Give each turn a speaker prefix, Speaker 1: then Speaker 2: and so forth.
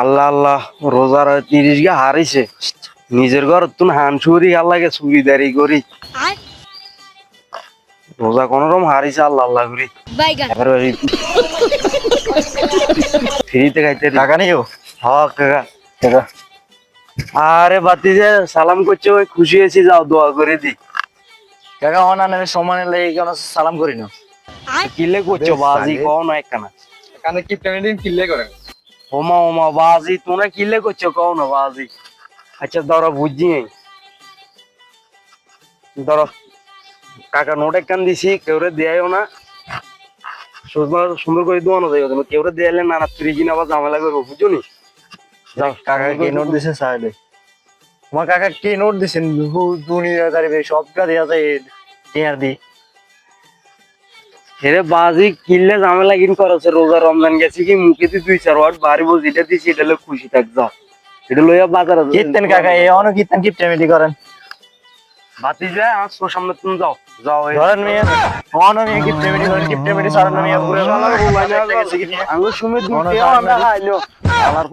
Speaker 1: আল্লাহ আল্লাহ রোজার তিরিশ গা হারিছে। নিজের ঘর তুন হান চুরি আল্লাহকে চুরিদারি করি। রোজা কোন রকম হারিছে আল্লাহ আল্লাহ করি। ফ্রিতে খাইতে
Speaker 2: টাকা
Speaker 1: হ কাকা আরে বাতি যে সালাম করছে ওই খুশি হয়েছি যাও দোয়া করে দি।
Speaker 2: কাকা অনানের সমানে লেগে কেন সালাম করি না?
Speaker 1: কিলে করছ? বাজি। কও না একখানা।
Speaker 3: কানে কি পেমেন্ট কিনলে করেন
Speaker 1: ওমা ওমা বাজি তোমরা কিলে করছ? কও না বাজি। আচ্ছা ধরো নাই ধরো কাকা নোট একখান দিছি কেউরে দেয়াইও না। সুন্দর সুন্দর করে দোয়ানো যাই তুমি। কেউরে দেয়াইলে না না তুই কিনা আবার ঝামেলা করব বুঝছ নি?
Speaker 2: কাকা কি নোট দিছে? সাইডে তোমার কাকা কি নোট দিছেন দুনিয়া সবটা দেওয়া যায় টিয়ার দি।
Speaker 1: হেরে বাজি কিনলে ঝামেলা কিন করছে রোজা রমজান গেছে কি মুখে দিয়ে দুই চার ওয়াট বাড়ি বলছি এটা দিছি এটা হলে খুশি থাক যাও এটা লইয়া বাজার
Speaker 2: কীর্তন কাকা এই অন কীর্তন কিপটেমিটি করেন।
Speaker 1: বাতি যায় আমার তোর সামনে তুমি যাও। যাও
Speaker 2: ধরেন মেয়ে অন মেয়ে কিপটেমিটি করেন কিপটেমিটি সারান মেয়ে পুরো
Speaker 1: আমি শুনে দুটো আমরা
Speaker 2: না।
Speaker 1: আমার